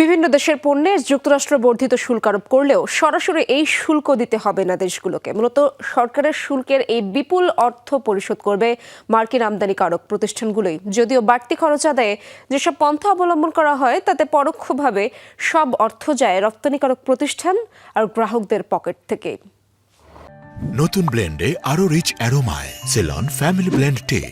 বিভিন্ন দেশের পণ্যে যুক্তরাষ্ট্র বর্ধিত শুল্ক আরোপ করলেও সরাসরি এই শুল্ক দিতে হবে না দেশগুলোকে। মূলত সরকারের শুল্কের এই বিপুল অর্থ পরিশোধ করবে মার্কিন আমদানিকারক প্রতিষ্ঠানগুলোই। যদিও বাড়তি খরচ আদায়ে যেসব পন্থা অবলম্বন করা হয়, তাতে পরোক্ষভাবে সব অর্থ যায় রপ্তানিকারক প্রতিষ্ঠান আর গ্রাহকদের পকেট থেকে। নতুন ব্লেন্ডে আরও রিচ অ্যারোমায়, সেলন, ফ্যামিলি ব্লেন্ড টে।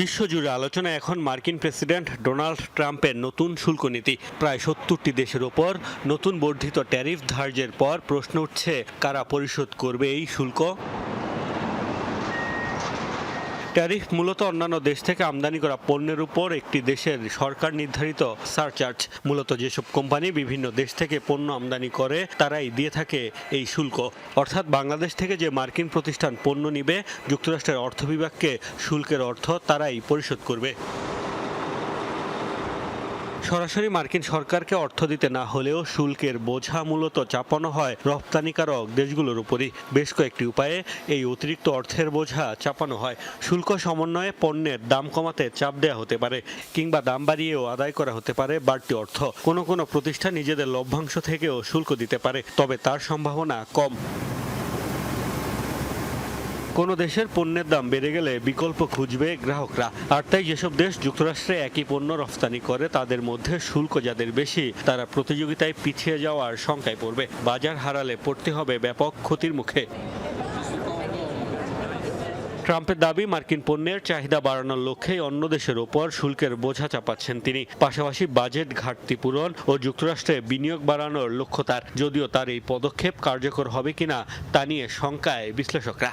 বিশ্বজুড়ে আলোচনা এখন মার্কিন প্রেসিডেন্ট ডোনাল্ড ট্রাম্পের নতুন শুল্ক নীতি। প্রায় সত্তরটি দেশের ওপর নতুন বর্ধিত ট্যারিফ ধার্যের পর প্রশ্ন উঠছে, কারা পরিশোধ করবে এই শুল্ক? ট্যারিফ মূলত অন্যান্য দেশ থেকে আমদানি করা পণ্যের উপর একটি দেশের সরকার নির্ধারিত সারচার্জ। মূলত যেসব কোম্পানি বিভিন্ন দেশ থেকে পণ্য আমদানি করে, তারাই দিয়ে থাকে এই শুল্ক। অর্থাৎ বাংলাদেশ থেকে যে মার্কিন প্রতিষ্ঠান পণ্য নিবে, যুক্তরাষ্ট্রের অর্থ বিভাগকে শুল্কের অর্থ তারাই পরিশোধ করবে। সরাসরি মার্কিন সরকারকে অর্থ দিতে না হলেও শুল্কের বোঝা মূলত চাপানো হয় রপ্তানিকারক দেশগুলোর উপরই। বেশ কয়েকটি উপায়ে এই অতিরিক্ত অর্থের বোঝা চাপানো হয়। শুল্ক সমন্বয়ে পণ্যের দাম কমাতে চাপ দেওয়া হতে পারে কিংবা দাম বাড়িয়েও আদায় করা হতে পারে বাড়তি অর্থ। কোনো কোনো প্রতিষ্ঠান নিজেদের লভ্যাংশ থেকেও শুল্ক দিতে পারে, তবে তার সম্ভাবনা কম। কোনো দেশের পণ্যের দাম বেড়ে গেলে বিকল্প খুঁজবে গ্রাহকরা। আর তাই যেসব দেশ যুক্তরাষ্ট্রে একই পণ্য রফতানি করে, তাদের মধ্যে শুল্ক যাদের বেশি, তারা প্রতিযোগিতায় পিছিয়ে যাওয়ার শঙ্কায় পড়বে। বাজার হারালে পড়তে হবে ব্যাপক ক্ষতির মুখে। ট্রাম্পের দাবি, মার্কিন পণ্যের চাহিদা বাড়ানোর লক্ষ্যেই অন্য দেশের ওপর শুল্কের বোঝা চাপাচ্ছেন তিনি। পাশাপাশি বাজেট ঘাটতি পূরণ ও যুক্তরাষ্ট্রে বিনিয়োগ বাড়ানোর লক্ষ্য তার। যদিও তার এই পদক্ষেপ কার্যকর হবে কিনা, তা নিয়ে শঙ্কায় বিশ্লেষকরা।